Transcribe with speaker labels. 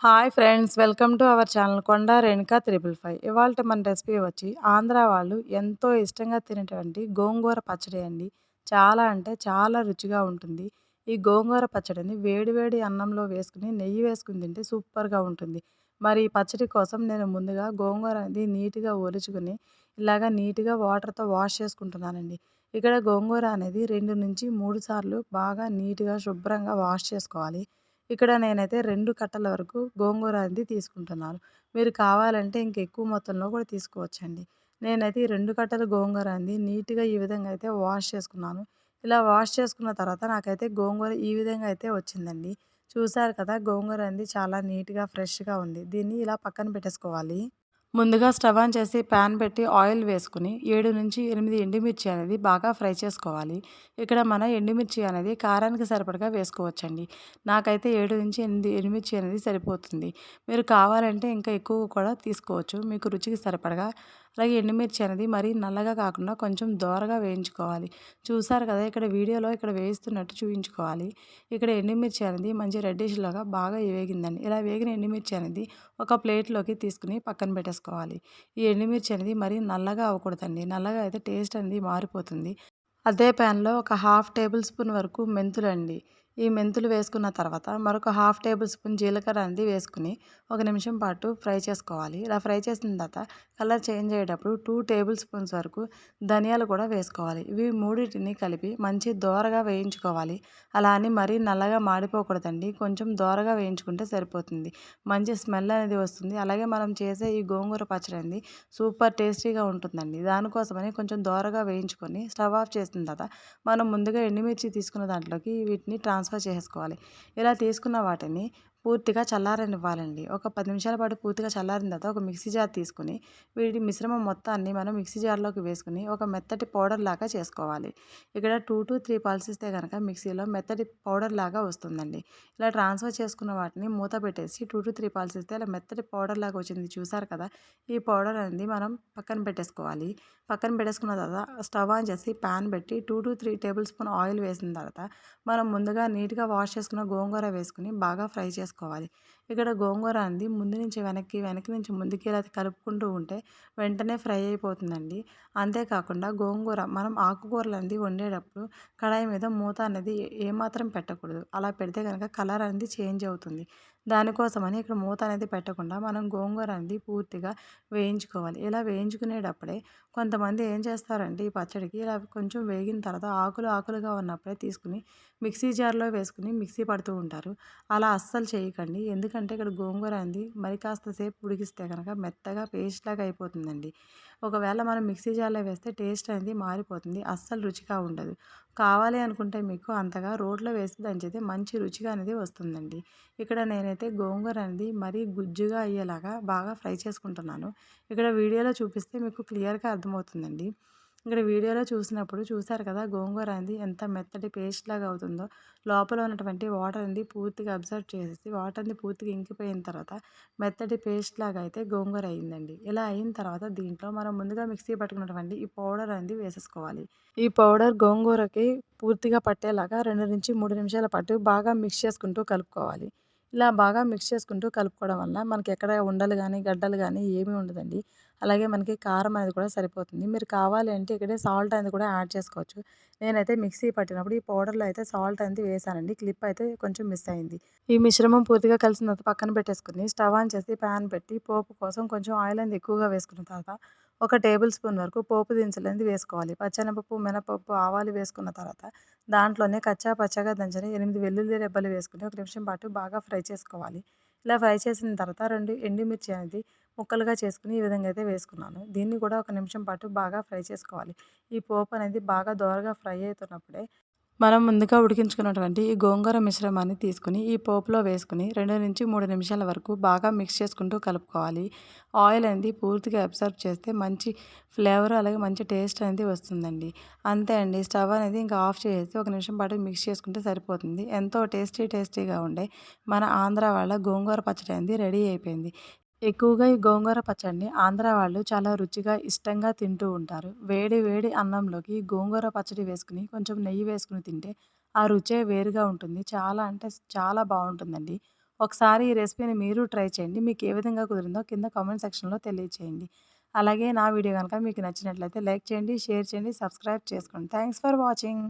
Speaker 1: Hi friends welcome to our channel Konda Renuka triple five. ఇవాళ మన recipe వచ్చి ఆంధ్ర వాళ్ళు ఎంతో ఇష్టంగా తినేటువంటి గోంగూర పచ్చడి అండి. చాలా అంటే చాలా రుచిగా ఉంటుంది. ఈ గోంగూర పచ్చడిని వేడివేడి అన్నంలో వేసుకుని నెయ్యి వేసుకుని తింటే సూపర్గా ఉంటుంది. మరి ఈ పచ్చడి కోసం నేను ముందుగా గోంగూర అనేది నీట్గా ఒలుచుకుని ఇలాగా నీట్గా వాటర్తో వాష్ చేసుకుంటున్నానండి. ఇక్కడ గోంగూర అనేది రెండు నుంచి మూడు సార్లు బాగా నీట్గా శుభ్రంగా వాష్ చేసుకోవాలి. ఇక్కడ నేనైతే రెండు కట్టల వరకు గోంగూర అనేది తీసుకుంటున్నాను. మీరు కావాలంటే ఇంకెక్కువ మొత్తంలో కూడా తీసుకోవచ్చండి. నేనైతే ఈ రెండు కట్టలు గోంగూర అంది నీట్గా ఈ విధంగా అయితే వాష్ చేసుకున్నాను. ఇలా వాష్ చేసుకున్న తర్వాత నాకైతే గోంగూర ఈ విధంగా అయితే వచ్చిందండి. చూసారు కదా గోంగూర అంది చాలా నీట్గా ఫ్రెష్గా ఉంది. దీన్ని ఇలా పక్కన పెట్టేసుకోవాలి. ముందుగా స్టవ్ ఆన్ చేసి ప్యాన్ పెట్టి ఆయిల్ వేసుకుని ఏడు నుంచి ఎనిమిది ఎండుమిర్చి అనేది బాగా ఫ్రై చేసుకోవాలి. ఇక్కడ మన ఎండుమిర్చి అనేది కారానికి సరిపడగా వేసుకోవచ్చండి. నాకైతే ఏడు నుంచి ఎనిమిది ఎండుమిర్చి అనేది సరిపోతుంది. మీరు కావాలంటే ఇంకా ఎక్కువ కూడా తీసుకోవచ్చు. మీకు రుచికి సరిపడగా అలాగే ఎండుమిర్చి అనేది మరీ నల్లగా కాకుండా కొంచెం దోరగా వేయించుకోవాలి. చూసారు కదా ఇక్కడ వీడియోలో ఇక్కడ వేయిస్తున్నట్టు చూపించుకోవాలి ఇక్కడ ఎండుమిర్చి అనేది మంచి రెడ్డిష్లాగా బాగా వేగిందండి. ఇలా వేగిన ఎండుమిర్చి అనేది ఒక ప్లేట్లోకి తీసుకుని పక్కన పెట్టేసుకోవాలి. ఈ ఎండుమిర్చి అనేది మరీ నల్లగా అవ్వకూడదండి. నల్లగా అయితే టేస్ట్ అనేది మారిపోతుంది. అదే ప్యాన్లో ఒక హాఫ్ టేబుల్ స్పూన్ వరకు మెంతులు అండి ఈ మెంతులు వేసుకున్న తర్వాత మరొక హాఫ్ టేబుల్ స్పూన్ జీలకర్ర అనేది వేసుకుని ఒక నిమిషం పాటు ఫ్రై చేసుకోవాలి. ఇలా ఫ్రై చేసిన తర్వాత కలర్ చేంజ్ అయ్యేటప్పుడు టూ టేబుల్ స్పూన్స్ వరకు ధనియాలు కూడా వేసుకోవాలి. ఇవి మూడింటిని కలిపి మంచి దోరగా వేయించుకోవాలి. అలా అని మరీ నల్లగా మాడిపోకూడదండి. కొంచెం దోరగా వేయించుకుంటే సరిపోతుంది. మంచి స్మెల్ అనేది వస్తుంది. అలాగే మనం చేసే ఈ గోంగూర పచ్చడి అనేది సూపర్ టేస్టీగా ఉంటుందండి. దానికోసమని కొంచెం దోరగా వేయించుకొని స్టవ్ ఆఫ్ చేసిన తర్వాత మనం ముందుగా ఎండుమిర్చి తీసుకున్న దాంట్లోకి వీటిని ట్రాన్స్ ట్రాన్స్ఫర్ చేసుకోవాలి ఇలా తీసుకున్న వాటిని పూర్తిగా చల్లారనివ్వాలండి. ఒక పది నిమిషాల పాటు పూర్తిగా చల్లారిన తర్వాత ఒక మిక్సీ జార్ తీసుకుని వీటి మిశ్రమం మొత్తాన్ని మనం మిక్సీ జార్లోకి వేసుకుని ఒక మెత్తటి పౌడర్ లాగా చేసుకోవాలి. ఇక్కడ టూ టు త్రీ పల్సిస్తే కనుక మిక్సీలో మెత్తటి పౌడర్ లాగా వస్తుందండి. ఇలా ట్రాన్స్ఫర్ చేసుకున్న వాటిని మూత పెట్టేసి టూ టు త్రీ పల్సిస్తే ఇలా మెత్తటి పౌడర్ లాగా వచ్చింది. చూసారు కదా ఈ పౌడర్ అనేది మనం పక్కన పెట్టేసుకోవాలి. పక్కన పెట్టేసుకున్న తర్వాత స్టవ్ ఆన్ చేసి ప్యాన్ పెట్టి two to three tablespoon oil వేసిన తర్వాత మనం ముందుగా నీట్గా వాష్ చేసుకున్న గోంగూర వేసుకుని బాగా ఫ్రై చేసుకోవాలి చేసుకోవాలి. ఇక్కడ గోంగూర అంది. ముందు నుంచి వెనక్కి వెనక్కి నుంచి ముందుకి ఇలా కలుపుకుంటూ ఉంటే వెంటనే ఫ్రై అయిపోతుందండి. అంతేకాకుండా గోంగూర మనం ఆకుకూరలు అంది వండేటప్పుడు కడాయి మీద మూత అనేది ఏమాత్రం పెట్టకూడదు. అలా పెడితే కనుక కలర్ అనేది చేంజ్ అవుతుంది. దానికోసమని ఇక్కడ మూత అనేది పెట్టకుండా మనం గోంగూర అనేది పూర్తిగా వేయించుకోవాలి. ఇలా వేయించుకునేటప్పుడే కొంతమంది ఏం చేస్తారంటే ఈ పచ్చడికి ఇలా కొంచెం వేగిన తర్వాత ఆకులు ఆకులుగా ఉన్నప్పుడే తీసుకుని మిక్సీ జార్లో వేసుకుని మిక్సీ పడుతూ ఉంటారు. అలా అస్సలు చేయకండి. ఎందుకంటే ఇక్కడ గోంగూర అనేది మరి కాస్త సేపు ఉడికిస్తే కనుక మెత్తగా పేస్ట్ లాగా అయిపోతుందండి. ఒకవేళ మనం మిక్సీ జార్లో వేస్తే టేస్ట్ అనేది మారిపోతుంది. అస్సలు రుచిగా ఉండదు. కావాలి అనుకుంటే మీకు అంతగా రోట్లో వేసి దంచితే మంచి రుచిగా అనేది వస్తుందండి. ఇక్కడ నేనైతే గోంగూర అనేది మరీ గుజ్జుగా అయ్యేలాగా బాగా ఫ్రై చేసుకుంటున్నాను. ఇక్కడ వీడియోలో చూపిస్తే మీకు క్లియర్గా అర్థమవుతుందండి. ఇక్కడ వీడియోలో చూసినప్పుడు చూసారు కదా గోంగూర అనేది ఎంత మెత్తటి పేస్ట్ లాగా అవుతుందో. లోపల ఉన్నటువంటి వాటర్ అనేది పూర్తిగా అబ్జర్వ్ చేసేసి వాటర్ అనేది పూర్తిగా ఇంకిపోయిన తర్వాత మెత్తటి పేస్ట్ లాగా అయితే గోంగూర అయిందండి. ఇలా అయిన తర్వాత దీంట్లో మనం ముందుగా మిక్సీ పట్టుకున్నటువంటి ఈ పౌడర్ అనేది వేసేసుకోవాలి. ఈ పౌడర్ గోంగూరకి పూర్తిగా పట్టేలాగా రెండు నుంచి మూడు నిమిషాల పాటు బాగా మిక్స్ చేసుకుంటూ కలుపుకోవాలి. ఇలా బాగా మిక్స్ చేసుకుంటూ కలుపుకోవడం వల్ల మనకి ఎక్కడ ఉండలు కానీ గడ్డలు కానీ ఏమీ ఉండదండి. అలాగే మనకి కారం అనేది కూడా సరిపోతుంది. మీరు కావాలి అంటే ఇక్కడే సాల్ట్ అనేది కూడా యాడ్ చేసుకోవచ్చు. నేనైతే మిక్సీ పట్టినప్పుడు ఈ పౌడర్లో అయితే సాల్ట్ అనేది వేసానండి. క్లిప్ అయితే కొంచెం మిస్ అయింది. ఈ మిశ్రమం పూర్తిగా కలిసిన తర్వాత పక్కన పెట్టేసుకుని స్టవ్ ఆన్ చేసి ప్యాన్ పెట్టి పోపు కోసం కొంచెం ఆయిల్ అనేది ఎక్కువగా వేసుకున్న తర్వాత ఒక టేబుల్ స్పూన్ వరకు పోపు దినుసులు అనేది వేసుకోవాలి. పచ్చనపప్పు మినపప్పు ఆవాలు వేసుకున్న తర్వాత దాంట్లోనే కచ్చా పచ్చగా దంచని ఎనిమిది వెల్లుల్లి రెబ్బలు వేసుకుని ఒక నిమిషం పాటు బాగా ఫ్రై చేసుకోవాలి. ఇలా ఫ్రై చేసిన తర్వాత రెండు ఎండుమిర్చి అనేది ముక్కలుగా చేసుకుని ఈ విధంగా అయితే వేసుకున్నాను. దీన్ని కూడా ఒక నిమిషం పాటు బాగా ఫ్రై చేసుకోవాలి. ఈ పోపు అనేది బాగా దోరగా ఫ్రై అవుతున్నప్పుడే మనం ముందుగా ఉడికించుకున్నటువంటి ఈ గోంగూర మిశ్రమాన్ని తీసుకుని ఈ పోపులో వేసుకుని రెండు నుంచి మూడు నిమిషాల వరకు బాగా మిక్స్ చేసుకుంటూ కలుపుకోవాలి. ఆయిల్ అనేది పూర్తిగా అబ్జర్వ్ చేస్తే మంచి ఫ్లేవర్ అలాగే మంచి టేస్ట్ అనేది వస్తుందండి. అంతే అండి స్టవ్ అనేది ఇంకా ఆఫ్ చేసి ఒక నిమిషం పాటు మిక్స్ చేసుకుంటే సరిపోతుంది. ఎంతో టేస్టీ టేస్టీగా ఉండే మన ఆంధ్ర వాళ్ళ గోంగూర పచ్చడి అనేది రెడీ అయిపోయింది. ఎక్కువగా ఈ గోంగూర పచ్చడిని ఆంధ్ర వాళ్ళు చాలా రుచిగా ఇష్టంగా తింటూ ఉంటారు. వేడి వేడి అన్నంలోకి గోంగూర పచ్చడి వేసుకుని కొంచెం నెయ్యి వేసుకుని తింటే ఆ రుచే వేరుగా ఉంటుంది. చాలా అంటే చాలా బాగుంటుందండి. ఒకసారి ఈ రెసిపీని మీరు ట్రై చేయండి. మీకు ఏ విధంగా కుదిరిందో కింద కామెంట్ సెక్షన్లో తెలియచేయండి. అలాగే నా వీడియో కనుక మీకు నచ్చినట్లయితే లైక్ చేయండి షేర్ చేయండి సబ్స్క్రైబ్ చేసుకోండి. Thanks for watching.